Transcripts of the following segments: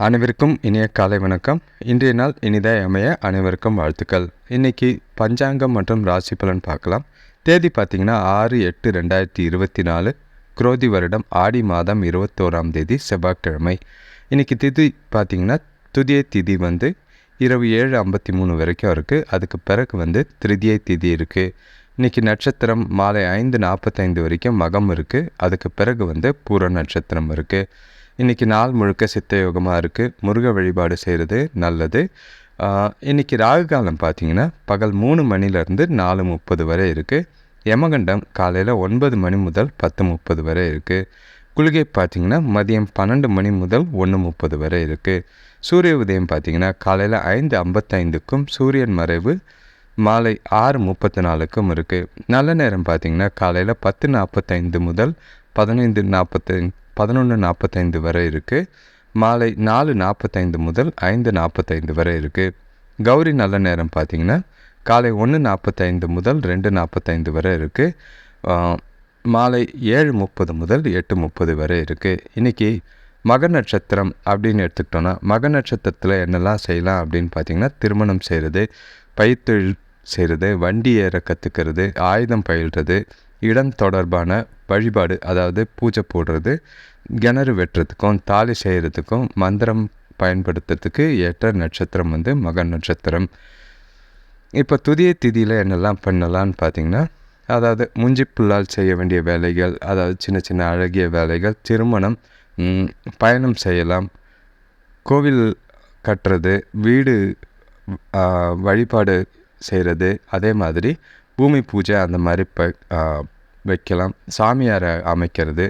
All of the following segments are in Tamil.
அனைவருக்கும் இனிய காலை வணக்கம். இன்றைய நாள் இனிதாய் அமைய அனைவருக்கும் வாழ்த்துக்கள். இன்னைக்கு பஞ்சாங்கம் மற்றும் ராசி பலன் பார்க்கலாம். தேதி பார்த்தீங்கன்னா ஆறு எட்டு ரெண்டாயிரத்தி இருபத்தி நாலு குரோதி வருடம் ஆடி மாதம் இருபத்தோராம் தேதி செவ்வாய்க்கிழமை. இன்னைக்கு திதி பார்த்தீங்கன்னா துதிய திதி வந்து இரவு ஏழு ஐம்பத்தி மூணு வரைக்கும் இருக்குது அதுக்கு பிறகு வந்து திருதியை திதி இருக்குது இன்னைக்கு நட்சத்திரம் மாலை ஐந்து நாற்பத்தைந்து வரைக்கும் மகம் இருக்குது அதுக்கு பிறகு வந்து பூர நட்சத்திரம் இருக்குது இன்றைக்கி நாள் முழுக்க சித்த யோகமாக இருக்குது முருக வழிபாடு செய்கிறது நல்லது. இன்றைக்கி இன்னைக்கு ராகு காலம் பார்த்திங்கன்னா பகல் மூணு மணிலேருந்து நாலு முப்பது வரை இருக்குது யமகண்டம் காலையில் ஒன்பது மணி முதல் பத்து முப்பது வரை இருக்குது குளிகை பார்த்திங்கன்னா மதியம் பன்னெண்டு மணி முதல் ஒன்று முப்பது வரை இருக்குது சூரிய உதயம் பார்த்தீங்கன்னா காலையில் ஐந்து ஐம்பத்தைந்துக்கும் சூரியன் மறைவு மாலை ஆறு முப்பத்தி நாலுக்கும் இருக்குது நல்ல நேரம் பார்த்தீங்கன்னா காலையில் பத்து நாற்பத்தைந்து முதல் பதினைந்து நாற்பத்தி பதினொன்று நாற்பத்தைந்து வரை இருக்குது மாலை நாலு நாற்பத்தைந்து முதல் ஐந்து நாற்பத்தைந்து வரை இருக்குது கௌரி நல்ல நேரம் பார்த்தீங்கன்னா காலை ஒன்று நாற்பத்தைந்து முதல் ரெண்டு நாற்பத்தைந்து வரை இருக்குது மாலை ஏழு முப்பது முதல் எட்டு முப்பது வரை இருக்குது இன்றைக்கி மக நட்சத்திரம் அப்படின்னு எடுத்துக்கிட்டோன்னா மக நட்சத்திரத்தில் என்னெல்லாம் செய்யலாம் அப்படின்னு பார்த்தீங்கன்னா திருமணம் செய்கிறது பயிர்த்தொழில் செய்கிறது வண்டி ஏற கற்றுக்கிறது ஆயுதம் பயில்றது இடம் தொடர்பான வழிபாடு அதாவது பூஜை போடுறது கிணறு வெட்டுறதுக்கும் தாலி செய்கிறதுக்கும் மந்திரம் பயன்படுத்துறதுக்கு ஏற்ற நட்சத்திரம் வந்து மகன் நட்சத்திரம். இப்போ துதிய திதியில் என்னெல்லாம் பண்ணலான்னு பார்த்தீங்கன்னா அதாவது முஞ்சி புல்லால் செய்ய வேண்டிய வேலைகள் அதாவது சின்ன சின்ன அழகிய வேலைகள் திருமணம் பயணம் செய்யலாம். கோவில் கட்டுறது வீடு வழிபாடு செய்கிறது அதே மாதிரி பூமி பூஜை அந்த மாதிரி ப வைக்கலாம். சாமியாரை அமைக்கிறது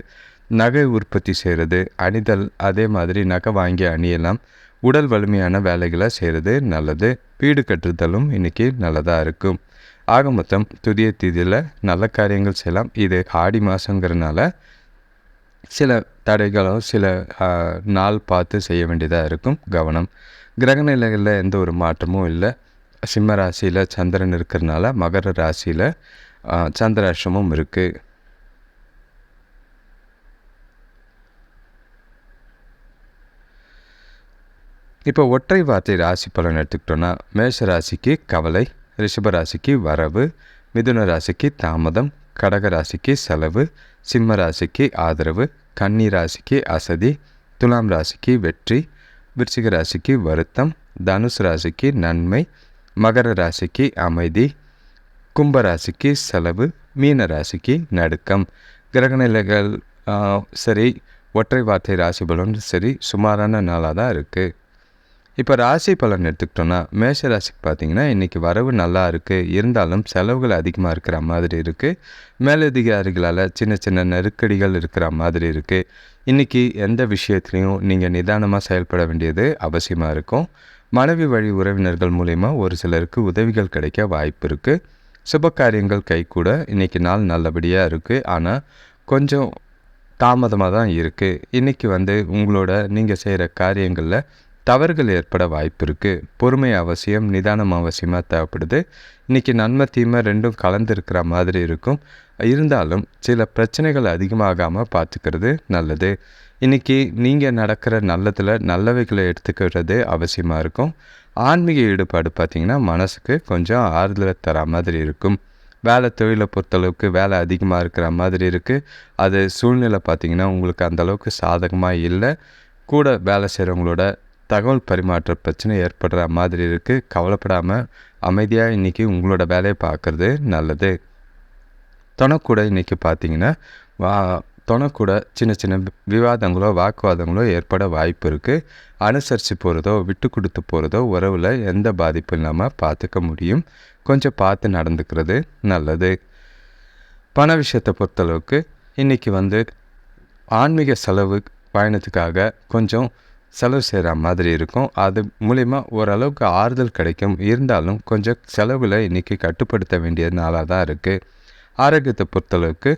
நகை உற்பத்தி செய்கிறது அணிதல் அதே மாதிரி நகை வாங்கி அணியலாம். உடல் வலிமையான வேலைகளை செய்கிறது நல்லது. வீடு கட்டுதலும் இன்றைக்கி நல்லதாக இருக்கும். ஆக மொத்தம் துதிய தீதியில் நல்ல காரியங்கள் செய்யலாம். இது ஆடி மாதங்கிறனால சில தடைகளோ சில நாள் பார்த்து செய்ய வேண்டியதாக இருக்கும். கவனம். கிரக நிலைகளில் எந்த ஒரு மாற்றமும் இல்லை. சிம்ம ராசியில் சந்திரன் இருக்கிறனால மகர ராசியில் சந்திராஷ்டமும் இருக்குது இப்போ ஒற்றை வார்த்தை ராசி பலன் எடுத்துக்கிட்டோன்னா மேஷ ராசிக்கு கவலை ரிஷப ராசிக்கு வரவு மிதுன ராசிக்கு தாமதம் கடக ராசிக்கு செலவு சிம்ம ராசிக்கு ஆதரவு கன்னி ராசிக்கு அசதி துலாம் ராசிக்கு வெற்றி விருச்சிக ராசிக்கு வருத்தம் தனுசு ராசிக்கு நன்மை மகர ராசிக்கு அமைதி கும்பராசிக்கு செலவு மீன ராசிக்கு நடுக்கம் கிரகநிலைகள் சரி ஒற்றை வார்த்தை ராசி பலன் சரி சுமாரான நாளாக தான் இருக்குது இப்போ ராசி பலன் எடுத்துக்கிட்டோன்னா மேஷ ராசிக்கு பார்த்தீங்கன்னா இன்றைக்கி வரவு நல்லா இருக்குது இருந்தாலும் செலவுகள் அதிகமாக இருக்கிற மாதிரி இருக்குது மேலதிகாரிகளால் சின்ன சின்ன நெருக்கடிகள் இருக்கிற மாதிரி இருக்குது இன்றைக்கி எந்த விஷயத்துலையும் நீங்கள் நிதானமாக செயல்பட வேண்டியது அவசியமாக இருக்கும். மனைவி வழி உறவினர்கள் மூலிமா ஒரு சிலருக்கு உதவிகள் கிடைக்க வாய்ப்பு இருக்குது சுப காரியங்கள் கைகூட இன்றைக்கி நாள் நல்லபடியாக இருக்குது ஆனால் கொஞ்சம் தாமதமாக தான் இருக்குது இன்றைக்கி வந்து உங்களோட நீங்கள் செய்கிற காரியங்களில் தவறுகள் ஏற்பட வாய்ப்பு இருக்குது பொறுமை அவசியம் நிதானம் அவசியமாக தேவைப்படுது. இன்றைக்கி நன்மை தீமை ரெண்டும் கலந்து இருக்கிற மாதிரி இருக்கும். இருந்தாலும் சில பிரச்சனைகள் அதிகமாகாமல் பார்த்துக்கிறது நல்லது. இன்றைக்கி நீங்கள் நடக்கிற நல்லதில் நல்லவைகளை எடுத்துக்கிறது அவசியமாக இருக்கும். ஆன்மீக ஈடுபாடு பார்த்திங்கன்னா மனசுக்கு கொஞ்சம் ஆறுதலை தர மாதிரி இருக்கும். வேலை தொழிலை பொறுத்தளவுக்கு வேலை அதிகமாக இருக்கிற மாதிரி இருக்குது அது சூழ்நிலை பார்த்திங்கன்னா உங்களுக்கு அந்த அளவுக்கு சாதகமாக இல்லை. கூட வேலை செய்கிறவங்களோட தகவல் பரிமாற்ற பிரச்சனை ஏற்படுற மாதிரி இருக்குது கவலைப்படாமல் அமைதியாக இன்றைக்கி உங்களோட வேலையை பார்க்குறது நல்லது. தொணக்கூட இன்றைக்கி பார்த்தீங்கன்னா வா தொணக்கூட சின்ன சின்ன விவாதங்களோ வாக்குவாதங்களோ ஏற்பட வாய்ப்பு இருக்குது அனுசரித்து போகிறதோ விட்டு கொடுத்து போகிறதோ உறவில் எந்த பாதிப்பும் இல்லாமல் பார்த்துக்க முடியும். கொஞ்சம் பார்த்து நடந்துக்கிறது நல்லது. பண விஷயத்தை பொறுத்தளவுக்கு இன்றைக்கி வந்து ஆன்மீக செலவு பயணத்துக்காக கொஞ்சம் செலவு செய்கிற மாதிரி இருக்கும். அது மூலிமா ஓரளவுக்கு ஆறுதல் கிடைக்கும். இருந்தாலும் கொஞ்சம் செலவில் இன்றைக்கி கட்டுப்படுத்த வேண்டிய நாளாக தான் இருக்குது ஆரோக்கியத்தை பொறுத்தளவுக்கு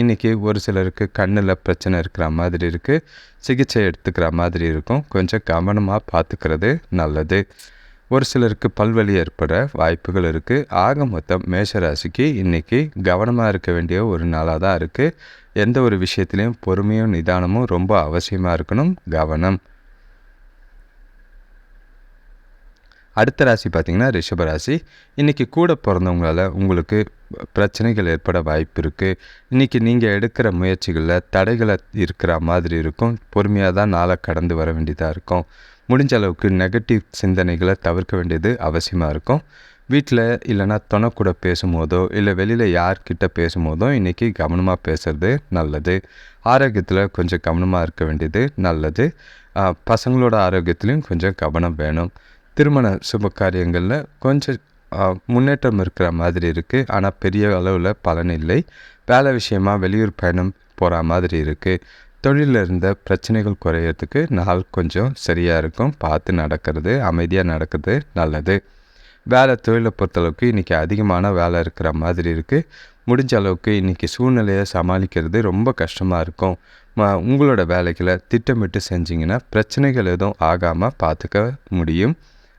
இன்றைக்கி ஒரு சிலருக்கு கண்ணில் பிரச்சனை இருக்கிற மாதிரி இருக்குது சிகிச்சை எடுத்துக்கிற மாதிரி இருக்கும். கொஞ்சம் கவனமாக பார்த்துக்கிறது நல்லது. ஒரு சிலருக்கு பல்வலி ஏற்பட வாய்ப்புகள் இருக்குது ஆக மொத்தம் மேஷராசிக்கு இன்றைக்கி கவனமாக இருக்க வேண்டிய ஒரு நாளாக தான் இருக்குது எந்த ஒரு விஷயத்துலையும் பொறுமையும் நிதானமும் ரொம்ப அவசியமாக இருக்கணும். கவனம். அடுத்த ராசி பார்த்திங்கன்னா ரிஷபராசி இன்றைக்கி கூட பிறந்தவங்களால உங்களுக்கு பிரச்சனைகள் ஏற்பட வாய்ப்பு இருக்குது இன்றைக்கி நீங்கள் எடுக்கிற முயற்சிகளில் தடைகளை இருக்கிற மாதிரி இருக்கும். பொறுமையாக தான் நாளை கடந்து வர வேண்டியதாக இருக்கும். முடிஞ்ச அளவுக்கு நெகட்டிவ் சிந்தனைகளை தவிர்க்க வேண்டியது அவசியமாக இருக்கும். வீட்டில் இல்லைனா துணை கூட பேசும்போதோ இல்லை வெளியில் யார்கிட்ட பேசும்போதோ இன்றைக்கி கவனமாக பேசுகிறது நல்லது. ஆரோக்கியத்தில் கொஞ்சம் கவனமாக இருக்க வேண்டியது நல்லது. பசங்களோட ஆரோக்கியத்துலேயும் கொஞ்சம் கவனம் வேணும். திருமண சுப காரியங்களில் கொஞ்சம் முன்னேற்றம் இருக்கிற மாதிரி இருக்குது ஆனால் பெரிய அளவில் பலன் இல்லை. வேலை விஷயமாக வெளியூர் பயணம் போகிற மாதிரி இருக்குது தொழிலில் இருந்த பிரச்சனைகள் குறையிறதுக்கு நாள் கொஞ்சம் சரியாக இருக்கும். பார்த்து நடக்கிறது அமைதியாக நடக்கிறது நல்லது. வேலை தொழிலை பொறுத்தளவுக்கு இன்றைக்கி அதிகமான வேலை இருக்கிற மாதிரி இருக்குது முடிஞ்ச அளவுக்கு இன்றைக்கி சூழ்நிலையை சமாளிக்கிறது ரொம்ப கஷ்டமாக இருக்கும். உங்களோட வேலைகளை திட்டமிட்டு செஞ்சிங்கன்னா பிரச்சனைகள் எதுவும் ஆகாமல் பார்த்துக்க முடியும்.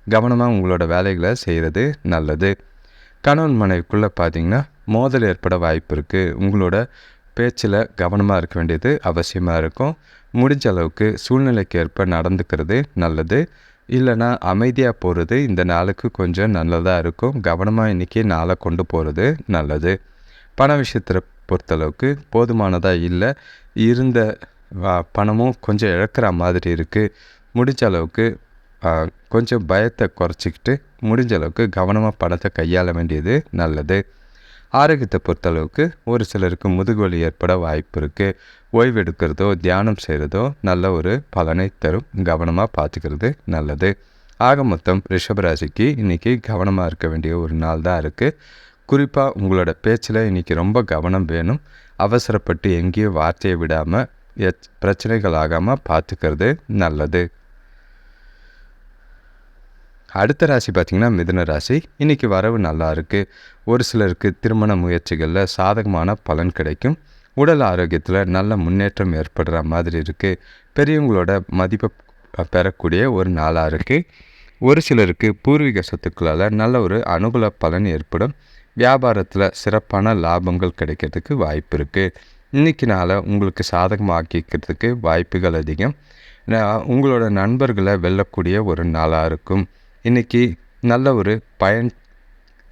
கவனமாக உங்களோட வேலைகளை செய்கிறது நல்லது. கணவன் மனைவிக்குள்ளே பார்த்தீங்கன்னா மோதல் ஏற்பட வாய்ப்பு இருக்குது உங்களோட பேச்சில் கவனமாக இருக்க வேண்டியது அவசியமாக இருக்கும். முடிஞ்ச அளவுக்கு சூழ்நிலைக்கு ஏற்ப நடந்துக்கிறது நல்லது. இல்லைனா அமைதியாக போகிறது இந்த நாளுக்கு கொஞ்சம் நல்லதாக இருக்கும். கவனமாக இன்றைக்கி நாளை கொண்டு போகிறது நல்லது. பண விஷயத்தில் பொறுத்தளவுக்கு போதுமானதாக இல்லை. இருந்த பணமும் கொஞ்சம் இழக்கிற மாதிரி இருக்குது முடிஞ்ச அளவுக்கு கொஞ்சம் பயத்தை குறைச்சிக்கிட்டு முடிஞ்ச அளவுக்கு கவனமாக பணத்தை கையாள வேண்டியது நல்லது. ஆரோக்கியத்தை பொறுத்தளவுக்கு ஒரு சிலருக்கு முதுகுவலி ஏற்பட வாய்ப்பு இருக்குது ஓய்வெடுக்கிறதோ தியானம் செய்கிறதோ நல்ல ஒரு பலனை தரும். கவனமாக பார்த்துக்கிறது நல்லது. ஆக மொத்தம் ரிஷபராசிக்கு இன்றைக்கி கவனமாக இருக்க வேண்டிய ஒரு நாள் தான் இருக்குது குறிப்பாக உங்களோட பேச்சில் இன்றைக்கி ரொம்ப கவனம் வேணும். அவசரப்பட்டு எங்கேயும் வார்த்தையை விடாமல் பிரச்சனைகள் ஆகாமல் பார்த்துக்கிறது நல்லது. அடுத்த ராசி பார்த்திங்கன்னா மிதுன ராசி. இன்றைக்கி வரவு நல்லா இருக்குது ஒரு சிலருக்கு திருமண முயற்சிகளில் சாதகமான பலன் கிடைக்கும். உடல் ஆரோக்கியத்தில் நல்ல முன்னேற்றம் ஏற்படுற மாதிரி இருக்குது பெரியவங்களோட மதிப்பை பெறக்கூடிய ஒரு நாளாக இருக்குது ஒரு சிலருக்கு பூர்வீக சொத்துக்களால் நல்ல ஒரு அனுகூல பலன் ஏற்படும். வியாபாரத்தில் சிறப்பான லாபங்கள் கிடைக்கிறதுக்கு வாய்ப்பு இருக்குது இன்றைக்கி நாளை உங்களுக்கு சாதகமாக்கிக்கிறதுக்கு வாய்ப்புகள் அதிகம். உங்களோட நண்பர்களை வெல்லக்கூடிய ஒரு நாளாக இருக்கும். இன்றைக்கி நல்ல ஒரு பயன்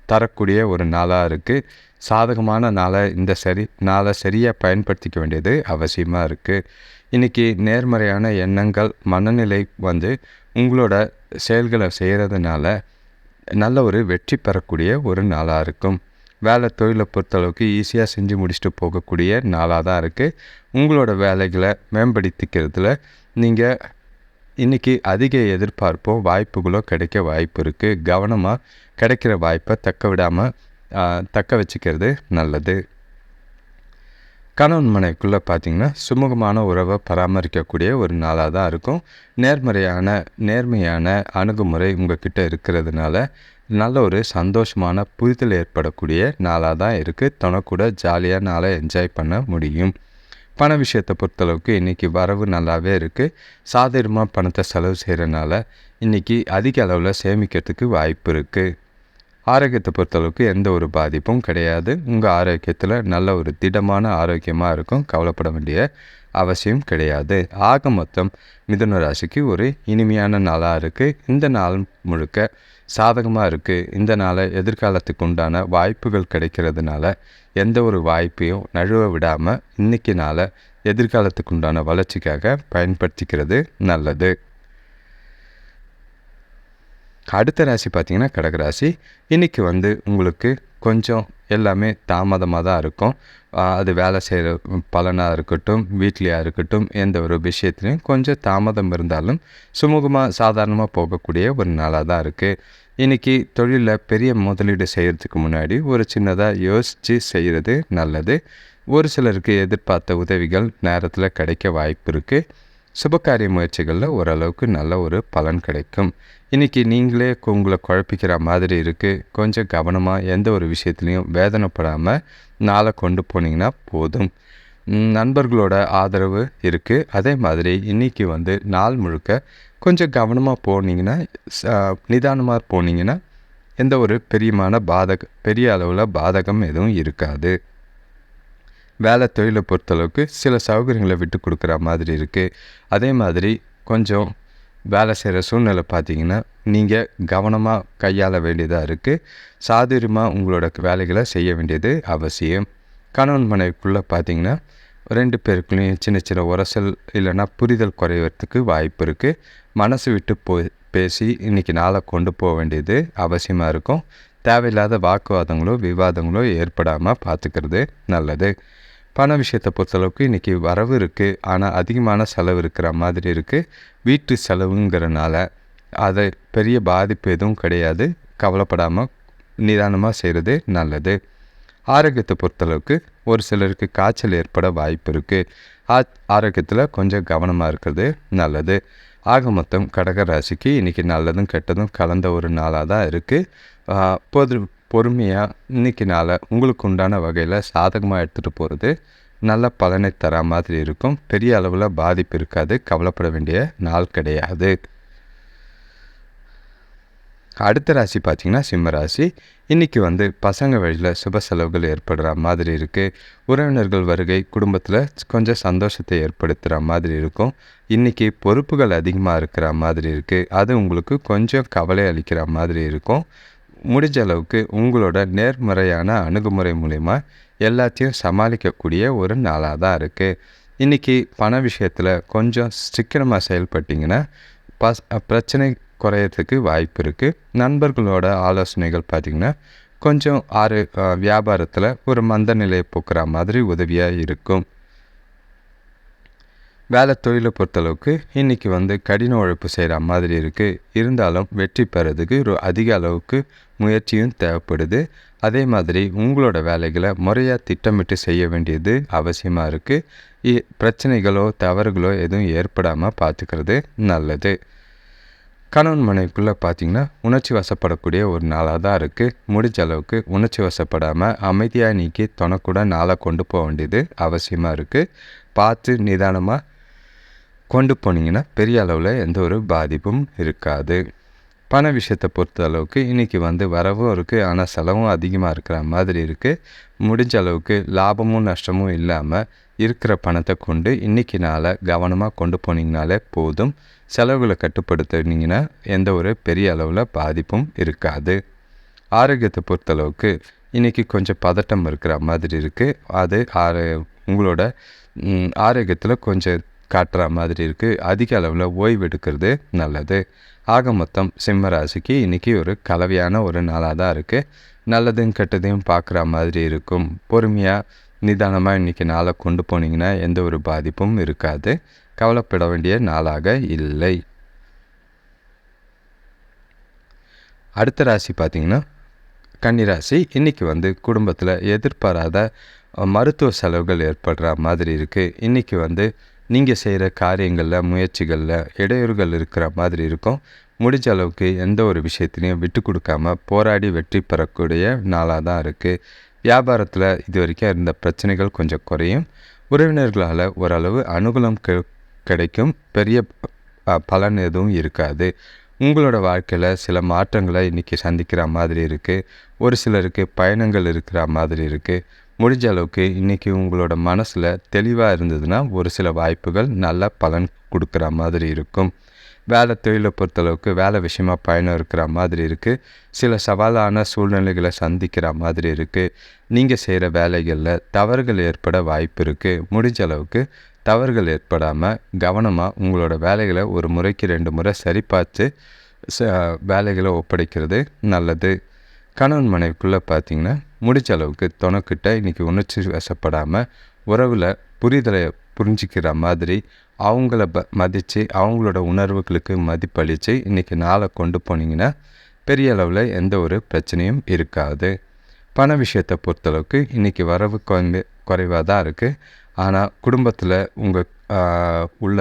தரக்கூடிய ஒரு நாளாக இருக்குது சாதகமான நாளை இந்த சரி நாளை சரியாக பயன்படுத்திக்க வேண்டியது அவசியமாக இருக்குது இன்றைக்கி நேர்மறையான எண்ணங்கள் மனநிலை வந்து உங்களோட செயல்களை செய்கிறதுனால நல்ல ஒரு வெற்றி பெறக்கூடிய ஒரு நாளாக இருக்கும். வேலை தொழிலை பொறுத்தளவுக்கு ஈஸியாக செஞ்சு முடிச்சுட்டு போகக்கூடிய நாளாக தான் இருக்குது உங்களோட வேலைகளை மேம்படுத்திக்கிறதுல நீங்கள் இன்றைக்கி அதிக எதிர்பார்ப்போ வாய்ப்புகளோ கிடைக்க வாய்ப்பு இருக்குது கவனமாக கிடைக்கிற வாய்ப்பை தக்க விடாமல் தக்க வச்சுக்கிறது நல்லது. கணவன் மனைக்குள்ளே பார்த்திங்கன்னா சுமூகமான உறவை பராமரிக்கக்கூடிய ஒரு நாளாக தான் இருக்கும். நேர்மறையான நேர்மையான அணுகுமுறை உங்கள்கிட்ட இருக்கிறதுனால நல்ல ஒரு சந்தோஷமான புரிதல் ஏற்படக்கூடிய நாளாக தான் இருக்குது தனக்கூட ஜாலியாக நாளை என்ஜாய் பண்ண முடியும். பண விஷயத்தை பொறுத்தளவுக்கு இன்றைக்கி வரவு நல்லாவே இருக்குது சாதகமாக பணத்தை செலவு செய்கிறனால இன்றைக்கி அதிக அளவில் சேமிக்கிறதுக்கு வாய்ப்பு இருக்குது ஆரோக்கியத்தை பொறுத்தளவுக்கு எந்த ஒரு பாதிப்பும் கிடையாது. உங்கள் ஆரோக்கியத்தில் நல்ல ஒரு திடமான ஆரோக்கியமாக இருக்கும். கவலைப்பட வேண்டிய அவசியம் கிடையாது. ஆக மொத்தம் மிதுன ராசிக்கு ஒரு இனிமையான நாளாக இருக்குது இந்த நாள் முழுக்க சாதகமாக இருக்குது இந்த நாளை எதிர்காலத்துக்கு உண்டான வாய்ப்புகள் கிடைக்கிறதுனால எந்த ஒரு வாய்ப்பையும் நழுவ விடாமல் இன்றைக்கி நாளை எதிர்காலத்துக்கு உண்டான வளர்ச்சிக்காக பயன்படுத்திக்கிறது நல்லது. அடுத்த ராசி பார்த்திங்கன்னா கடகராசி இன்றைக்கி வந்து உங்களுக்கு கொஞ்சம் எல்லாமே தாமதமாக தான் இருக்கும். அது வேலை செய்கிற பலனாக இருக்கட்டும் வீட்லேயாக இருக்கட்டும் எந்த ஒரு விஷயத்துலையும் கொஞ்சம் தாமதம் இருந்தாலும் சுமூகமாக சாதாரணமாக போகக்கூடிய ஒரு நாளாக தான் இருக்குது இன்றைக்கி தொழிலில் பெரிய முதலீடு செய்கிறதுக்கு முன்னாடி ஒரு சின்னதாக யோசித்து செய்கிறது நல்லது. ஒரு சிலருக்கு எதிர்பார்த்த உதவிகள் நேரத்தில் கிடைக்க வாய்ப்பு இருக்குது சுபகாரிய முயற்சிகளில் ஓரளவுக்கு நல்ல ஒரு பலன் கிடைக்கும். இன்றைக்கி நீங்களே உங்களை குழப்பிக்கிற மாதிரி இருக்குது கொஞ்சம் கவனமாக எந்த ஒரு விஷயத்துலையும் வேதனைப்படாமல் நாளை கொண்டு போனீங்கன்னா போதும். நண்பர்களோட ஆதரவு இருக்குது அதே மாதிரி இன்றைக்கி வந்து நாள் முழுக்க கொஞ்சம் கவனமாக போனீங்கன்னா நிதானமாக போனீங்கன்னா எந்த ஒரு பெரியமான பாதக பெரிய அளவில் பாதகம் எதுவும் இருக்காது. வேலை தொழிலை பொறுத்தளவுக்கு சில சௌகரியங்களை விட்டு கொடுக்குற மாதிரி இருக்குது அதே மாதிரி கொஞ்சம் வேலை செய்கிற சூழ்நிலை பார்த்திங்கன்னா நீங்கள் கவனமாக கையாள வேண்டியதாக இருக்குது சாதுரியமாக உங்களோட வேலைகளை செய்ய வேண்டியது அவசியம். கணவன் மனைவிக்குள்ளே பார்த்தீங்கன்னா ரெண்டு பேருக்குள்ளேயும் சின்ன சின்ன உரசல் இல்லைன்னா புரிதல் குறைவதுக்கு வாய்ப்பு இருக்குது மனசு விட்டு போ பேசி இன்றைக்கி நாளை கொண்டு போக வேண்டியது அவசியமாக இருக்கும். தேவையில்லாத வாக்குவாதங்களோ விவாதங்களோ ஏற்படாமல் பார்த்துக்கிறது நல்லது. பண விஷயத்தை பொறுத்தளவுக்கு இன்றைக்கி வரவு இருக்குது ஆனால் அதிகமான செலவு இருக்கிற மாதிரி இருக்குது வீட்டு செலவுங்கிறனால அதை பெரிய பாதிப்பு எதுவும் கிடையாது. கவலைப்படாமல் நிதானமாக செய்கிறது நல்லது. ஆரோக்கியத்தை பொறுத்தளவுக்கு ஒரு சிலருக்கு காய்ச்சல் ஏற்பட வாய்ப்பு இருக்குது ஆ ஆரோக்கியத்தில் கொஞ்சம் கவனமாக இருக்கிறது நல்லது. ஆக மொத்தம் கடக ராசிக்கு இன்றைக்கி நல்லதும் கெட்டதும் கலந்த ஒரு நாளாக தான் இருக்குது பொது பொறுமையாக இன்றைக்கி நாளை உங்களுக்கு உண்டான வகையில் சாதகமாக எடுத்துகிட்டு போகிறது நல்ல பலனை தர மாதிரி இருக்கும். பெரிய அளவில் பாதிப்பு இருக்காது. கவலைப்பட வேண்டிய நாள் கிடையாது. அடுத்த ராசி பார்த்திங்கன்னா சிம்ம ராசி. இன்றைக்கி வந்து பசங்க வழியில் சுப செலவுகள் ஏற்படுற மாதிரி இருக்குது உறவினர்கள் வருகை குடும்பத்தில் கொஞ்சம் சந்தோஷத்தை ஏற்படுத்துகிற மாதிரி இருக்கும். இன்றைக்கி பொறுப்புகள் அதிகமாக இருக்கிற மாதிரி இருக்குது அது உங்களுக்கு கொஞ்சம் கவலை அளிக்கிற மாதிரி இருக்கும். முடிஞ்ச அளவுக்கு உங்களோட நேர்மறையான அணுகுமுறை மூலிமா எல்லாத்தையும் சமாளிக்கக்கூடிய ஒரு நாளாக தான் இருக்குது இன்றைக்கி பண விஷயத்தில் கொஞ்சம் சிக்கனமாக செயல்பட்டிங்கன்னா பஸ் பிரச்சனை குறையறதுக்கு வாய்ப்பு இருக்குது நண்பர்களோட ஆலோசனைகள் பார்த்திங்கன்னா கொஞ்சம் ஆறு வியாபாரத்தில் ஒரு மந்த நிலையை போக்குற மாதிரி உதவியாக இருக்கும். வேலை தொழிலை பொறுத்தளவுக்கு இன்றைக்கி வந்து கடின உழைப்பு செய்கிற மாதிரி இருக்குது இருந்தாலும் வெற்றி பெறதுக்கு ஒரு அதிக அளவுக்கு முயற்சியும் தேவைப்படுது. அதே மாதிரி உங்களோட வேலைகளை முறையாக திட்டமிட்டு செய்ய வேண்டியது அவசியமாக இருக்குது பிரச்சனைகளோ தவறுகளோ எதுவும் ஏற்படாமல் பார்த்துக்கிறது நல்லது. கணவன் மனைவிக்குள்ளே பார்த்திங்கன்னா உணர்ச்சி வசப்படக்கூடிய ஒரு நாளாக தான் இருக்குது முடிஞ்ச அளவுக்கு உணர்ச்சி வசப்படாமல் அமைதியாக நீக்கி துணக்கூட நாளாக கொண்டு போக வேண்டியது அவசியமாக இருக்குது பார்த்து நிதானமாக கொண்டு போனீங்கன்னா பெரிய அளவில் எந்த ஒரு பாதிப்பும் இருக்காது. பண விஷயத்தை பொறுத்த அளவுக்கு இன்றைக்கி வந்து வரவும் இருக்குது ஆனால் செலவும் அதிகமாக இருக்கிற மாதிரி இருக்குது முடிஞ்ச அளவுக்கு லாபமும் நஷ்டமும் இல்லாமல் இருக்கிற பணத்தை கொண்டு இன்றைக்கி நாளை கவனமாக கொண்டு போனீங்கனாலே போதும். செலவுகளை கட்டுப்படுத்தினீங்கன்னா எந்த ஒரு பெரிய அளவில் பாதிப்பும் இருக்காது. ஆரோக்கியத்தை பொறுத்தளவுக்கு இன்றைக்கி கொஞ்சம் பதட்டம் இருக்கிற மாதிரி இருக்குது அது ஆரோ உங்களோட ஆரோக்கியத்தில் கொஞ்சம் காட்டுற மாதிரி இருக்குது அதிக அளவில் ஓய்வு எடுக்கிறது நல்லது. ஆக மொத்தம் சிம்ம ராசிக்கு இன்றைக்கி ஒரு கலவையான ஒரு நாளாக தான் இருக்குது நல்லதும் கெட்டதையும் பார்க்குற மாதிரி இருக்கும். பொறுமையாக நிதானமாக இன்றைக்கி நாளை கொண்டு போனீங்கன்னா எந்த ஒரு பாதிப்பும் இருக்காது. கவலைப்பட வேண்டிய நாளாக இல்லை. அடுத்த ராசி பார்த்திங்கன்னா கன்னிராசி இன்றைக்கி வந்து குடும்பத்தில் எதிர்பாராத மருத்துவ செலவுகள் ஏற்படுற மாதிரி இருக்குது இன்றைக்கி வந்து நீங்கள் செய்கிற காரியங்களில் முயற்சிகளில் இடையூறுகள் இருக்கிற மாதிரி இருக்கும். முடிஞ்ச அளவுக்கு எந்த ஒரு விஷயத்திலையும் விட்டு கொடுக்காம போராடி வெற்றி பெறக்கூடிய நாளாக தான் இருக்குது வியாபாரத்தில் இது வரைக்கும் இருந்த பிரச்சனைகள் கொஞ்சம் குறையும். உறவினர்களால் ஓரளவு அனுகூலம் கிடைக்கும். பெரிய பலன் எதுவும் இருக்காது. உங்களோட வாழ்க்கையில் சில மாற்றங்களை இன்றைக்கி சந்திக்கிற மாதிரி இருக்குது ஒரு சிலருக்கு பயணங்கள் இருக்கிற மாதிரி இருக்குது முடிஞ்ச அளவுக்கு இன்றைக்கி உங்களோட மனசில் தெளிவாக இருந்ததுன்னா ஒரு சில வாய்ப்புகள் நல்ல பலன் கொடுக்குற மாதிரி இருக்கும். வேலை தொழிலை பொறுத்தளவுக்கு வேலை விஷயமாக பயணம் இருக்கிற மாதிரி இருக்குது சில சவாலான சூழ்நிலைகளை சந்திக்கிற மாதிரி இருக்குது நீங்கள் செய்கிற வேலைகளில் தவறுகள் ஏற்பட வாய்ப்பு இருக்குது முடிஞ்ச அளவுக்கு தவறுகள் ஏற்படாமல் கவனமாக உங்களோட வேலைகளை ஒரு முறைக்கு ரெண்டு முறை சரி பார்த்து ச வேலைகளை ஒப்படைக்கிறது நல்லது. கணவன் மனைவிக்குள்ளே பார்த்தீங்கன்னா முடிச்ச அளவுக்கு துணக்கிட்ட இன்றைக்கி உணர்ச்சி வசப்படாமல் உறவில் புரிதலை புரிஞ்சிக்கிற மாதிரி அவங்கள ப மதித்து அவங்களோட உணர்வுகளுக்கு மதிப்பளித்து இன்றைக்கி நாளை கொண்டு போனீங்கன்னா பெரிய அளவில் எந்த ஒரு பிரச்சனையும் இருக்காது. பண விஷயத்தை பொறுத்தளவுக்கு இன்றைக்கி வரவு குறைந்து குறைவாக தான் இருக்குது ஆனால் குடும்பத்தில் உங்கள் உள்ள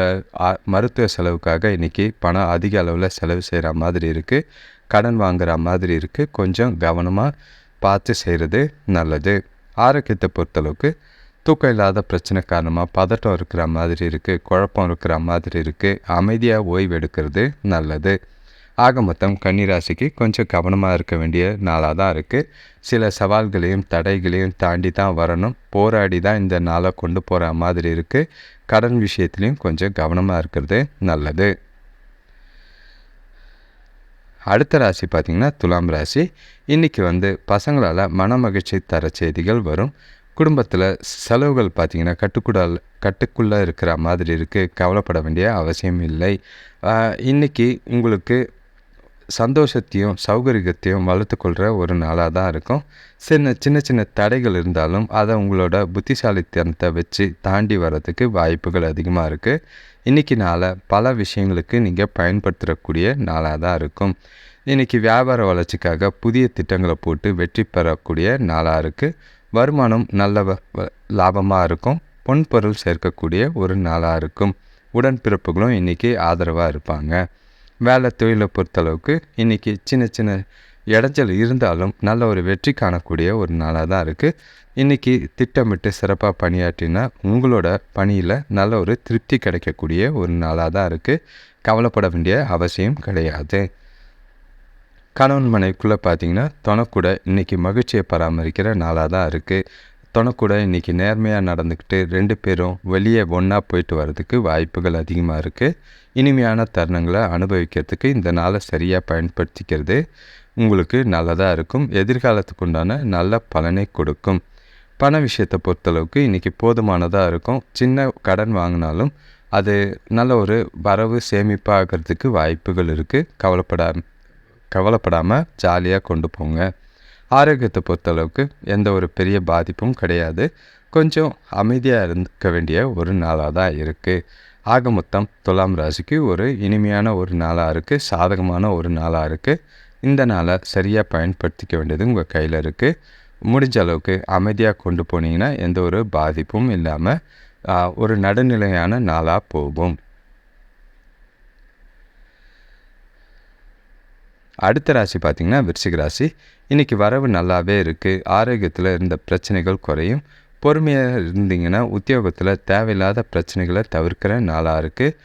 மருத்துவ செலவுக்காக இன்றைக்கி பணம் அதிக அளவில் செலவு செய்கிற மாதிரி இருக்குது கடன் வாங்குகிற மாதிரி இருக்குது கொஞ்சம் கவனமாக பார்த்து செய்கிறது நல்லது. ஆரோக்கியத்தை பொறுத்தளவுக்கு தூக்கம் இல்லாத பிரச்சனை காரணமாக பதட்டம் இருக்கிற மாதிரி இருக்குது குழப்பம் இருக்கிற மாதிரி இருக்குது அமைதியாக ஓய்வு எடுக்கிறது நல்லது. ஆக மொத்தம் கன்னிராசிக்கு கொஞ்சம் கவனமாக இருக்க வேண்டிய நாளாக தான் இருக்குது சில சவால்களையும் தடைகளையும் தாண்டி தான் வரணும். போராடி தான் இந்த நாளை கொண்டு போகிற மாதிரி இருக்குது கடன் விஷயத்துலேயும் கொஞ்சம் கவனமாக இருக்கிறது நல்லது. அடுத்த ராசி பார்த்திங்கன்னா துலாம் ராசி. இன்றைக்கி வந்து பசங்களால் மனமகிழ்ச்சி தர செய்திகள் வரும். குடும்பத்தில் செலவுகள் பார்த்திங்கன்னா கட்டுக்குடால் கட்டுக்குள்ளே இருக்கிற மாதிரி இருக்குது கவலைப்பட வேண்டிய அவசியம் இல்லை. இன்றைக்கி உங்களுக்கு சந்தோஷத்தையும் சௌகரியத்தையும் வளர்த்துக்கொள்கிற ஒரு நாளாக தான் இருக்கும். சின்ன சின்ன சின்ன தடைகள் இருந்தாலும் அதை உங்களோட புத்திசாலித்தனத்தை வச்சு தாண்டி வர்றதுக்கு வாய்ப்புகள் அதிகமாக இருக்குது இன்றைக்கி நாளை பல விஷயங்களுக்கு நீங்கள் பயன்படுத்தக்கூடிய நாளாக தான் இருக்கும். இன்றைக்கி வியாபார வளர்ச்சிக்காக புதிய திட்டங்களை போட்டு வெற்றி பெறக்கூடிய நாளாக இருக்குது வருமானம் நல்ல லாபமாக இருக்கும். பொன்பொருள் சேர்க்கக்கூடிய ஒரு நாளாக இருக்கும். உடன்பிறப்புகளும் இன்றைக்கி ஆதரவாக இருப்பாங்க. வேலை தொழிலை பொறுத்தளவுக்கு இன்றைக்கி சின்ன சின்ன இடைஞ்சல் இருந்தாலும் நல்ல ஒரு வெற்றி காணக்கூடிய ஒரு நாளாக தான் இருக்குது இன்றைக்கி திட்டமிட்டு சிறப்பாக பணியாற்றினா உங்களோட பணியில் நல்ல ஒரு திருப்தி கிடைக்கக்கூடிய ஒரு நாளாக தான் இருக்குது கவலைப்பட வேண்டிய அவசியம் கிடையாது. கணவன் மனைவிக்குள்ளே பார்த்தீங்கன்னா தொணக்கூட இன்றைக்கி மகிழ்ச்சியை பராமரிக்கிற நாளாக தான் இருக்குது தொணக்கூட இன்றைக்கி நேர்மையாக நடந்துக்கிட்டு ரெண்டு பேரும் வெளியே ஒன்றா போயிட்டு வர்றதுக்கு வாய்ப்புகள் அதிகமாக இருக்குது இனிமையான தருணங்களை அனுபவிக்கிறதுக்கு இந்த நாளை சரியாக பயன்படுத்திக்கிறது உங்களுக்கு நல்லதாக இருக்கும். எதிர்காலத்துக்கு உண்டான நல்ல பலனை கொடுக்கும். பண விஷயத்தை பொறுத்தளவுக்கு இன்றைக்கி போதுமானதாக இருக்கும். சின்ன கடன் வாங்கினாலும் அது நல்ல ஒரு வரவு சேமிப்பாகிறதுக்கு வாய்ப்புகள் இருக்குது கவலைப்படா கவலைப்படாமல் ஜாலியாக கொண்டு போங்க. ஆரோக்கியத்தை பொறுத்தளவுக்கு எந்த ஒரு பெரிய பாதிப்பும் கிடையாது. கொஞ்சம் அமைதியாக இருக்க வேண்டிய ஒரு நாளாக தான் இருக்குது ஆக மொத்தம் துலாம் ராசிக்கு ஒரு இனிமையான ஒரு நாளாக இருக்குது சாதகமான ஒரு நாளாக இருக்குது இந்த நாளை சரியாக பயன்படுத்திக்க வேண்டியது உங்கள் கையில் இருக்குது முடிஞ்ச அளவுக்கு அமைதியாக கொண்டு போனீங்கன்னா எந்த ஒரு பாதிப்பும் இல்லாமல் ஒரு நடுநிலையான நாளாக போகும். அடுத்த ராசி பார்த்திங்கன்னா விருச்சிக ராசி. இன்றைக்கி வரவு நல்லாவே இருக்குது ஆரோக்கியத்தில் இருந்த பிரச்சனைகள் குறையும். பொறுமையாக இருந்தீங்கன்னா உத்தியோகத்தில் தேவையில்லாத பிரச்சனைகளை தவிர்க்கிற நாளாக இருக்குது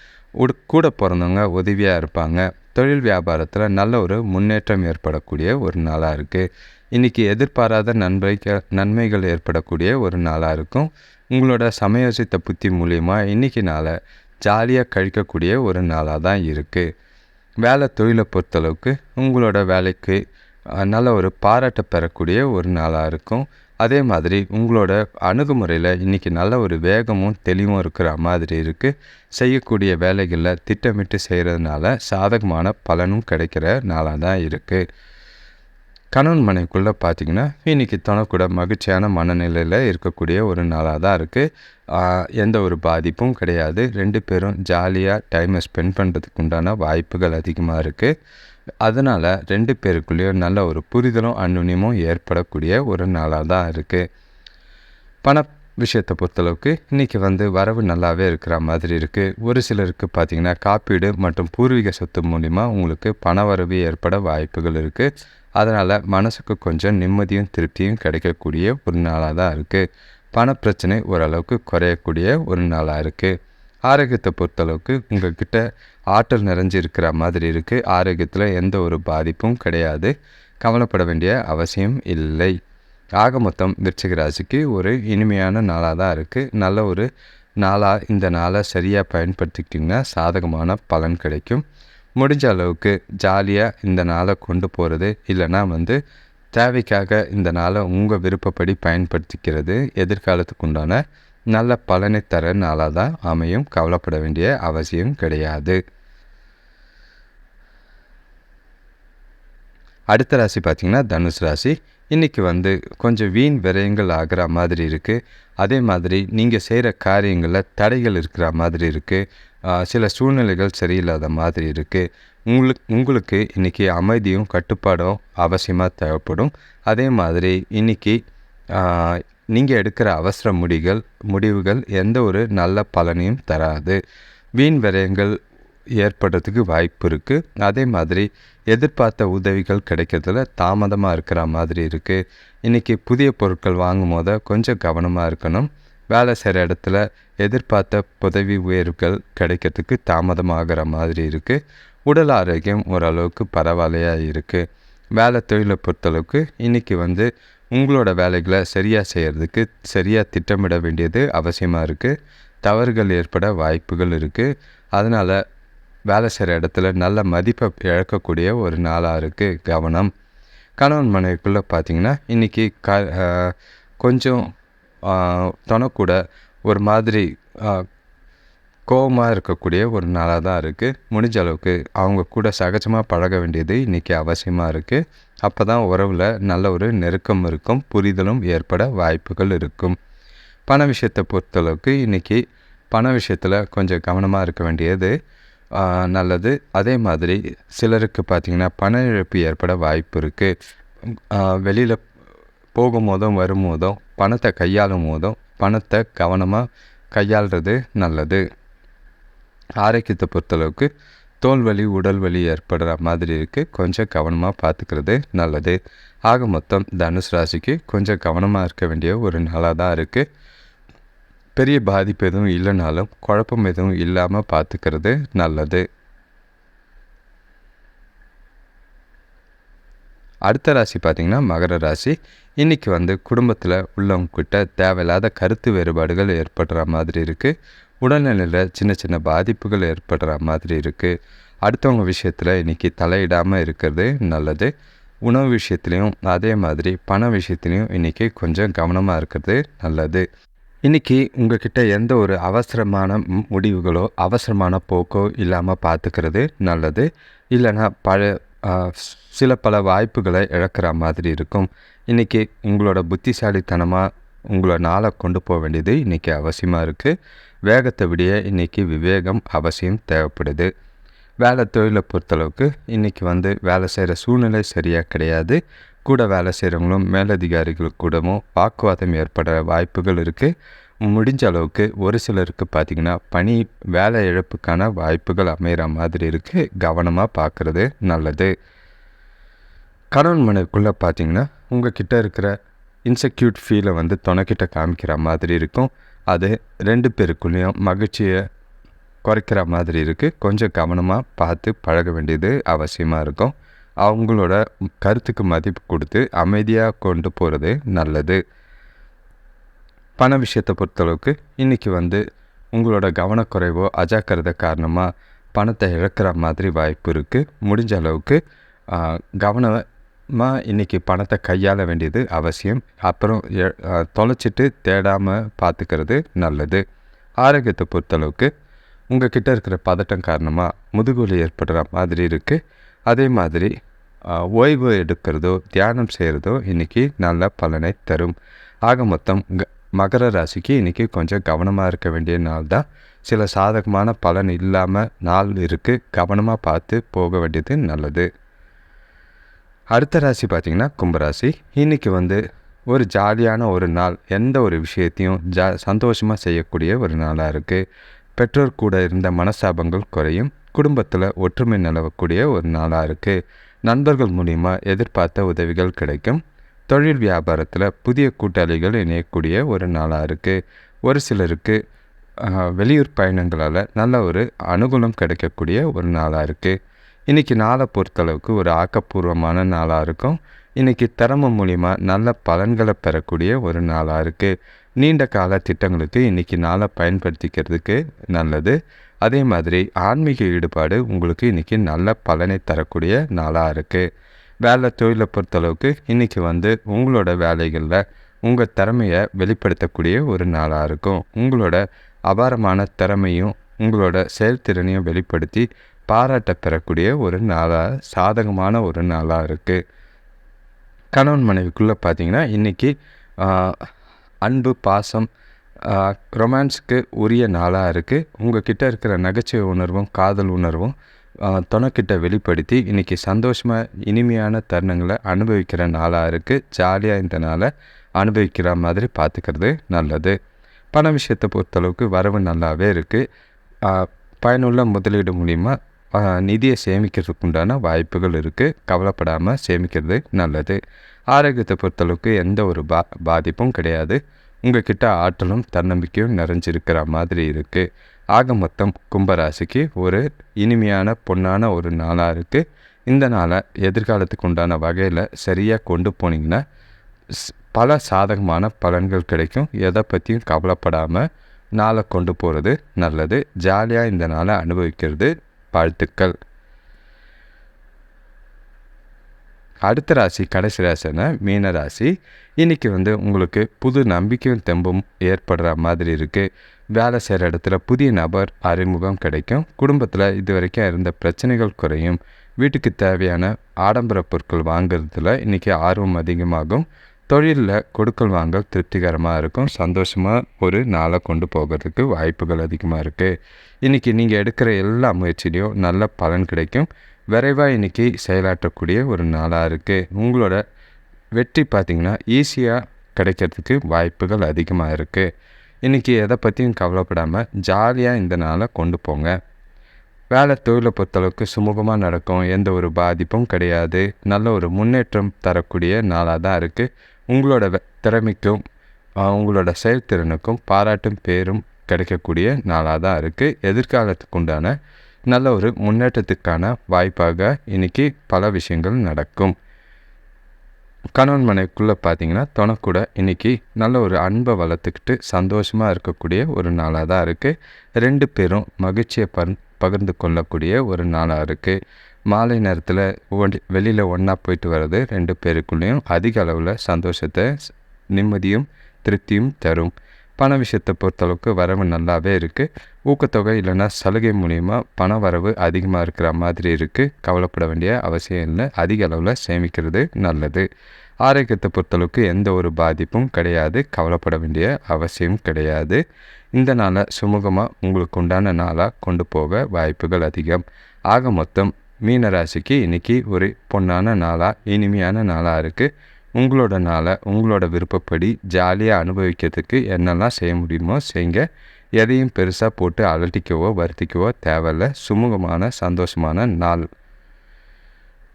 உடு கூட பிறந்தவங்க உதவியாக இருப்பாங்க. தொழில் வியாபாரத்தில் நல்ல ஒரு முன்னேற்றம் ஏற்படக்கூடிய ஒரு நாளாக இருக்குது இன்றைக்கி எதிர்பாராத நன்மைகள் நன்மைகள் ஏற்படக்கூடிய ஒரு நாளாக இருக்கும். உங்களோட சமயோசித்த புத்தி மூலியமாக இன்றைக்கி நாளை ஜாலியாக கழிக்கக்கூடிய ஒரு நாளாக தான் இருக்குது வேலை தொழிலை பொறுத்தளவுக்கு உங்களோட வேலைக்கு நல்ல ஒரு பாராட்டை பெறக்கூடிய ஒரு நாளாக இருக்கும். அதே மாதிரி உங்களோட அணுகுமுறையில் இன்றைக்கி நல்ல ஒரு வேகமும் தெளிவும் இருக்கிற மாதிரி இருக்குது செய்யக்கூடிய வேலைகளில் திட்டமிட்டு செய்கிறதுனால சாதகமான பலனும் கிடைக்கிற நாளாக தான் இருக்குது கணவன் மனைக்குள்ளே பார்த்தீங்கன்னா இன்றைக்கி தனக்கூட மகிழ்ச்சியான மனநிலையில் இருக்கக்கூடிய ஒரு நாளாக தான் இருக்குது எந்த ஒரு பாதிப்பும் கிடையாது. ரெண்டு பேரும் ஜாலியாக டைமை ஸ்பெண்ட் பண்ணுறதுக்கு உண்டான வாய்ப்புகள் அதிகமாக இருக்குது அதனால் ரெண்டு பேருக்குள்ளேயும் நல்ல ஒரு புரிதலும் அன்னுனியமும் ஏற்படக்கூடிய ஒரு நாளாக தான் இருக்குது பண விஷயத்தை பொறுத்தளவுக்கு இன்றைக்கி வந்து வரவு நல்லாவே இருக்கிற மாதிரி இருக்குது ஒரு சிலருக்கு பார்த்திங்கன்னா காப்பீடு மற்றும் பூர்வீக சொத்து மூலிமா உங்களுக்கு பண வரவு ஏற்பட வாய்ப்புகள் இருக்குது அதனால் மனசுக்கு கொஞ்சம் நிம்மதியும் திருப்தியும் கிடைக்கக்கூடிய ஒரு நாளாக தான் இருக்குது பணப்பிரச்சனை ஓரளவுக்கு குறையக்கூடிய ஒரு நாளாக இருக்குது ஆரோக்கியத்தை பொறுத்தளவுக்கு உங்கள்கிட்ட ஆற்றல் நிறைஞ்சு இருக்கிற மாதிரி இருக்குது ஆரோக்கியத்தில் எந்த ஒரு பாதிப்பும் கிடையாது. கவலைப்பட வேண்டிய அவசியம் இல்லை. ஆக மொத்தம் விருச்சிகராசிக்கு ஒரு இனிமையான நாளாக தான் இருக்குது நல்ல ஒரு நாளாக இந்த நாளை சரியாக பயன்படுத்திக்கிட்டிங்கன்னா சாதகமான பலன் கிடைக்கும். முடிஞ்ச அளவுக்கு ஜாலியாக இந்த நாளை கொண்டு போகிறது இல்லைனா வந்து தேவைக்காக இந்த நாளை உங்கள் விருப்பப்படி பயன்படுத்திக்கிறது எதிர்காலத்துக்கு உண்டான நல்ல பலனை தர நாளாக தான் அமையும். கவலைப்பட வேண்டிய அவசியம் கிடையாது. அடுத்த ராசி பார்த்திங்கன்னா தனுஷ் ராசி. இன்றைக்கி வந்து கொஞ்சம் வீண் விரயங்கள் ஆகிற மாதிரி இருக்குது அதே மாதிரி நீங்கள் செய்கிற காரியங்களில் தடைகள் இருக்கிற மாதிரி இருக்குது சில சூழ்நிலைகள் சரியில்லாத மாதிரி இருக்குது உங்களுக்கு உங்களுக்கு இன்றைக்கி அமைதியும் கட்டுப்பாடும் அவசியமாக தேவைப்படும். அதே மாதிரி இன்றைக்கி நீங்கள் எடுக்கிற அவசர முடிகள் முடிவுகள் எந்த ஒரு நல்ல பலனையும் தராது. வீண் விரயங்கள் ஏற்படுறதுக்கு வாய்ப்பு இருக்குது அதே மாதிரி எதிர்பார்த்த உதவிகள் கிடைக்கிறதுல தாமதமாக இருக்கிற மாதிரி இருக்குது இன்றைக்கி புதிய பொருட்கள் வாங்கும் போது கொஞ்சம் கவனமாக இருக்கணும். வேலை செய்கிற இடத்துல எதிர்பார்த்த உதவி உயர்வுகள் கிடைக்கிறதுக்கு தாமதமாகிற மாதிரி இருக்குது உடல் ஆரோக்கியம் ஓரளவுக்கு பரவாயில்லையாக இருக்குது வேலை தொழிலை பொறுத்தளவுக்கு இன்றைக்கி வந்து உங்களோட வேலைகளை சரியாக செய்கிறதுக்கு சரியாக திட்டமிட வேண்டியது அவசியமாக இருக்குது தவறுகள் ஏற்பட வாய்ப்புகள் இருக்குது அதனால் வேலை செய்கிற இடத்துல நல்ல மதிப்பை இழக்கக்கூடிய ஒரு நாளாக இருக்குது கவனம். கணவன் மனைவிக்குள்ளே பார்த்தீங்கன்னா இன்றைக்கி க கொஞ்சம் தனக்கூட ஒரு மாதிரி கோபமாக இருக்கக்கூடிய ஒரு நாளாக தான் இருக்குது முடிஞ்ச அளவுக்கு அவங்க கூட சகஜமாக பழக வேண்டியது இன்றைக்கி அவசியமாக இருக்குது அப்போ தான் உறவில் நல்ல ஒரு நெருக்கம் இருக்கும் புரிதலும் ஏற்பட வாய்ப்புகள் இருக்கும். பண விஷயத்தை பொறுத்தளவுக்கு இன்றைக்கி பண விஷயத்தில் கொஞ்சம் கவனமாக இருக்க வேண்டியது நல்லது. அதே மாதிரி சிலருக்கு பார்த்திங்கன்னா பண இழப்பு ஏற்பட வாய்ப்பு இருக்குது வெளியில் போகும்போதும் வரும்போதும் பணத்தை கையாளும் போதும் பணத்தை கவனமாக கையாளுறது நல்லது. ஆரோக்கியத்தை பொறுத்தளவுக்கு தோல் வலி உடல் வலி ஏற்படுற மாதிரி இருக்குது கொஞ்சம் கவனமாக பார்த்துக்கிறது நல்லது. ஆக மொத்தம் தனுஷ் ராசிக்கு கொஞ்சம் கவனமாக இருக்க வேண்டிய ஒரு நாளாக தான் இருக்குது பெரிய பாதிப்பு எதுவும் இல்லைனாலும் குழப்பம் எதுவும் இல்லாமல் பார்த்துக்கிறது நல்லது. அடுத்த ராசி பார்த்திங்கன்னா மகர ராசி. இன்றைக்கி வந்து குடும்பத்தில் உள்ளவங்கக்கிட்ட தேவையில்லாத கருத்து வேறுபாடுகள் ஏற்படுற மாதிரி இருக்குது உடல்நிலையில் சின்ன சின்ன பாதிப்புகள் ஏற்படுற மாதிரி இருக்குது அடுத்தவங்க விஷயத்தில் இன்றைக்கி தலையிடாமல் இருக்கிறது நல்லது. உணவு விஷயத்துலேயும் அதே மாதிரி பண விஷயத்துலேயும் இன்றைக்கி கொஞ்சம் கவனமாக இருக்கிறது நல்லது. இன்றைக்கி உங்ககிட்ட எந்த ஒரு அவசரமான முடிவுகளோ அவசரமான போக்கோ இல்லாமல் பார்த்துக்கிறது நல்லது. இல்லைனா பழ சில பல வாய்ப்புகளை இழக்கிற மாதிரி இருக்கும். இன்றைக்கி உங்களோட புத்திசாலித்தனமாக உங்களை நாளை கொண்டு போக வேண்டியது இன்றைக்கி அவசியமாக இருக்குது வேகத்தை விட இன்றைக்கி விவேகம் அவசியம் தேவைப்படுது. வேலை தொழிலை பொறுத்தளவுக்கு இன்றைக்கி வந்து வேலை செய்கிற சூழ்நிலை சரியாக கிடையாது. கூட வேலை செய்கிறவங்களும் மேலதிகாரிகள் கூடவும் வாக்குவாதம் ஏற்பட வாய்ப்புகள் இருக்குது முடிஞ்ச அளவுக்கு ஒரு சிலருக்கு பார்த்திங்கன்னா பணி வேலை இழப்புக்கான வாய்ப்புகள் அமைகிற மாதிரி இருக்குது கவனமாக பார்க்குறது நல்லது. கணவன் மனைவிக்குள்ளே பார்த்தீங்கன்னா உங்கள் கிட்டே இருக்கிற இன்செக்யூட் ஃபீலை வந்து துணைக்கிட்ட காமிக்கிற மாதிரி இருக்கும். அது ரெண்டு பேருக்குள்ளேயும் மகிழ்ச்சியை குறைக்கிற மாதிரி இருக்குது கொஞ்சம் கவனமாக பார்த்து பழக வேண்டியது அவசியமாக இருக்கும். அவங்களோட கருத்துக்கு மதிப்பு கொடுத்து அமைதியாக கொண்டு போகிறது நல்லது. பண விஷயத்தை பொறுத்தளவுக்கு இன்றைக்கி வந்து உங்களோட கவனக்குறைவோ அஜாக்கிரதை காரணமாக பணத்தை இழக்கிற மாதிரி வாய்ப்பு இருக்குது முடிஞ்ச அளவுக்கு கவனமாக இன்றைக்கி பணத்தை கையாள வேண்டியது அவசியம். அப்புறம் தொலைச்சிட்டு தேடாமல் பார்த்துக்கிறது நல்லது. ஆரோக்கியத்தை பொறுத்தளவுக்கு உங்கள் கிட்டே இருக்கிற பதட்டம் காரணமாக முதுகுவலி ஏற்படுற மாதிரி இருக்குது அதே மாதிரி ஓய்வு எடுக்கிறதோ தியானம் செய்கிறதோ இன்றைக்கி நல்ல பலனை தரும். ஆக மொத்தம் மகர ராசிக்கு இன்றைக்கி கொஞ்சம் கவனமாக இருக்க வேண்டிய நாள் தான். சில சாதகமான பலன் இல்லாமல் நாள் இருக்குது கவனமாக பார்த்து போக வேண்டியது நல்லது. அடுத்த ராசி பார்த்திங்கன்னா கும்பராசி இன்றைக்கி வந்து ஒரு ஜாலியான ஒரு நாள். எந்த ஒரு விஷயத்தையும் ஜா சந்தோஷமாக செய்யக்கூடிய ஒரு நாளாக இருக்குது பெற்றோர் கூட இருந்த மனசாபங்கள் குறையும். குடும்பத்தில் ஒற்றுமை நிலவக்கூடிய ஒரு நாளாக இருக்குது நண்பர்கள் மூலிமா எதிர்பார்த்த உதவிகள் கிடைக்கும். தொழில் வியாபாரத்தில் புதிய கூட்டாளிகள் இணையக்கூடிய ஒரு நாளாக இருக்குது ஒரு சிலருக்கு வெளியூர் பயணங்களால் நல்ல ஒரு அனுகூலம் கிடைக்கக்கூடிய ஒரு நாளாக இருக்குது இன்றைக்கி நாளை பொறுத்தளவுக்கு ஒரு ஆக்கப்பூர்வமான நாளாக இருக்கும். இன்றைக்கி திறமை மூலிமா நல்ல பலன்களை பெறக்கூடிய ஒரு நாளாக இருக்குது நீண்ட கால திட்டங்களுக்கு இன்றைக்கி நாளை பயன்படுத்திக்கிறதுக்கு நல்லது. அதே மாதிரி ஆன்மீக ஈடுபாடு உங்களுக்கு இன்றைக்கி நல்ல பலனை தரக்கூடிய நாளாக இருக்குது வேலை தொழிலை பொறுத்தளவுக்கு இன்றைக்கி வந்து உங்களோட வேலைகளில் உங்கள் திறமையை வெளிப்படுத்தக்கூடிய ஒரு நாளாக இருக்கும். உங்களோட அபாரமான திறமையும் உங்களோட செயல்திறனையும் வெளிப்படுத்தி பாராட்ட பெறக்கூடிய ஒரு நாளாக சாதகமான ஒரு நாளாக இருக்குது கணவன் மனைவிக்குள்ளே பார்த்தீங்கன்னா இன்றைக்கி அன்பு பாசம் ரொமான்ஸுக்கு உரிய நாளாக இருக்குது உங்கள் கிட்டே இருக்கிற நகைச்சுவை உணர்வும் காதல் உணர்வும் துணைக்கிட்ட வெளிப்படுத்தி இன்றைக்கி சந்தோஷமாக இனிமையான தருணங்களை அனுபவிக்கிற நாளாக இருக்குது ஜாலியாக இந்த நாளை அனுபவிக்கிற மாதிரி பார்த்துக்கிறது நல்லது. பண விஷயத்தை பொறுத்தளவுக்கு வரவு நல்லாவே இருக்குது பயனுள்ள முதலீடு மூலிமா நிதியை சேமிக்கிறதுக்கு உண்டான வாய்ப்புகள் இருக்குது கவலைப்படாமல் சேமிக்கிறது நல்லது. ஆரோக்கியத்தை பொறுத்தளவுக்கு எந்த ஒரு பா பாதிப்பும் கிடையாது. உங்கள் கிட்ட ஆற்றலும் தன்னம்பிக்கையும் நிறைஞ்சிருக்கிற மாதிரி இருக்குது ஆக மொத்தம் கும்பராசிக்கு ஒரு இனிமையான பொன்னான ஒரு நாளாக இருக்குது இந்த நாளை எதிர்காலத்துக்கு உண்டான வகையில் சரியாக கொண்டு போனீங்கன்னா பல சாதகமான பலன்கள் கிடைக்கும். எதை பற்றியும் கவலைப்படாமல் நாளை கொண்டு போகிறது நல்லது. ஜாலியாக இந்த நாளை அனுபவிக்கிறது. வாழ்த்துக்கள். அடுத்த ராசி கடைசி ராசினா மீன ராசி. இன்றைக்கி வந்து உங்களுக்கு புது நம்பிக்கையும் தெம்பும் ஏற்படுற மாதிரி இருக்குது வேலை செய்கிற இடத்துல புதிய நபர் அறிமுகம் கிடைக்கும். குடும்பத்தில் இது வரைக்கும் இருந்த பிரச்சனைகள் குறையும். வீட்டுக்கு தேவையான ஆடம்பர பொருட்கள் வாங்குறதுல இன்றைக்கி ஆர்வம் அதிகமாகும். தொழிலில் கொடுக்கல் வாங்கல் திருப்திகரமாக இருக்கும். சந்தோஷமாக ஒரு நாளை கொண்டு போகிறதுக்கு வாய்ப்புகள் அதிகமாக இருக்குது இன்றைக்கி நீங்கள் எடுக்கிற எல்லா முயற்சியிலையும் நல்ல பலன் கிடைக்கும். விரைவாக இன்றைக்கி செயலாற்றக்கூடிய ஒரு நாளாக இருக்குது உங்களோட வெற்றி பார்த்திங்கன்னா ஈஸியாக கிடைக்கிறதுக்கு வாய்ப்புகள் அதிகமாக இருக்குது இன்றைக்கி எதை பற்றியும் கவலைப்படாமல் ஜாலியாக இந்த நாளை கொண்டு போங்க. வேலை தொழிலை பொறுத்தளவுக்கு சுமூகமாக நடக்கும். எந்த ஒரு பாதிப்பும் கிடையாது. நல்ல ஒரு முன்னேற்றம் தரக்கூடிய நாளாக தான் இருக்குது உங்களோட திறமைக்கும் உங்களோட செயல்திறனுக்கும் பாராட்டும் பேரும் கிடைக்கக்கூடிய நாளாக தான் இருக்குது எதிர்காலத்துக்கு உண்டான நல்ல ஒரு முன்னேற்றத்துக்கான வாய்ப்பாக இன்றைக்கி பல விஷயங்கள் நடக்கும். கணவன் மனைவிக்குள்ளே பார்த்தீங்கன்னா துணக்கூட இன்றைக்கி நல்ல ஒரு அன்பை வளர்த்துக்கிட்டு சந்தோஷமாக இருக்கக்கூடிய ஒரு நாளாக தான் இருக்குது ரெண்டு பேரும் மகிழ்ச்சியை பன் பகிர்ந்து கொள்ளக்கூடிய ஒரு நாளாக இருக்குது மாலை நேரத்தில் வெளியில் ஒன்றா போயிட்டு வர்றது ரெண்டு பேருக்குள்ளேயும் அதிக அளவில் சந்தோஷத்தை நிம்மதியும் திருப்தியும் தரும். பண விஷயத்தை பொறுத்தளவுக்கு வரவு நல்லாவே இருக்குது ஊக்கத்தொகை இல்லைன்னா சலுகை மூலிமா பண வரவு அதிகமாக இருக்கிற மாதிரி இருக்குது கவலைப்பட வேண்டிய அவசியம் இல்லை. அதிக அளவில் சேமிக்கிறது நல்லது. ஆரோக்கியத்தை பொறுத்தளவுக்கு எந்த ஒரு பாதிப்பும் கிடையாது. கவலைப்பட வேண்டிய அவசியம் கிடையாது. இந்த நாளை சுமூகமாக உங்களுக்கு உண்டான நாளாக கொண்டு போக வாய்ப்புகள் அதிகம். ஆக மொத்தம் மீனராசிக்கு இன்றைக்கி ஒரு பொன்னான நாளாக இனிமையான நாளாக இருக்குது உங்களோட நாளை உங்களோட விருப்பப்படி ஜாலியாக அனுபவிக்கிறதுக்கு என்னெல்லாம் செய்ய முடியுமோ செய்யுங்க எதையும் பெருசாக போட்டு அலட்டிக்கவோ வருத்திக்கவோ தேவையில்ல. சுமூகமான சந்தோஷமான நாள்.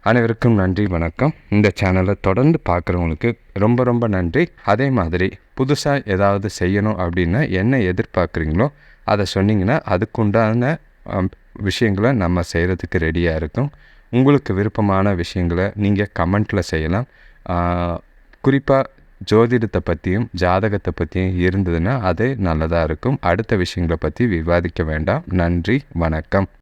அனைவருக்கும் நன்றி வணக்கம். இந்த சேனலை தொடர்ந்து பார்க்குறவங்களுக்கு ரொம்ப ரொம்ப நன்றி. அதே மாதிரி புதுசாக ஏதாவது செய்யணும் அப்படின்னா என்ன எதிர்பார்க்குறீங்களோ அதை சொன்னிங்கன்னா அதுக்குண்டான விஷயங்களை நம்ம செய்கிறதுக்கு ரெடியாக இருக்கும். உங்களுக்கு விருப்பமான விஷயங்களை நீங்கள் கமெண்ட்டில் செய்யலாம். குறிப்பாக ஜோதிடத்தை பற்றியும் ஜாதகத்தை பற்றியும் இருந்ததுன்னா அது நல்லதாக இருக்கும். அடுத்த விஷயங்களை பற்றி விவாதிக்க வேண்டாம். நன்றி வணக்கம்.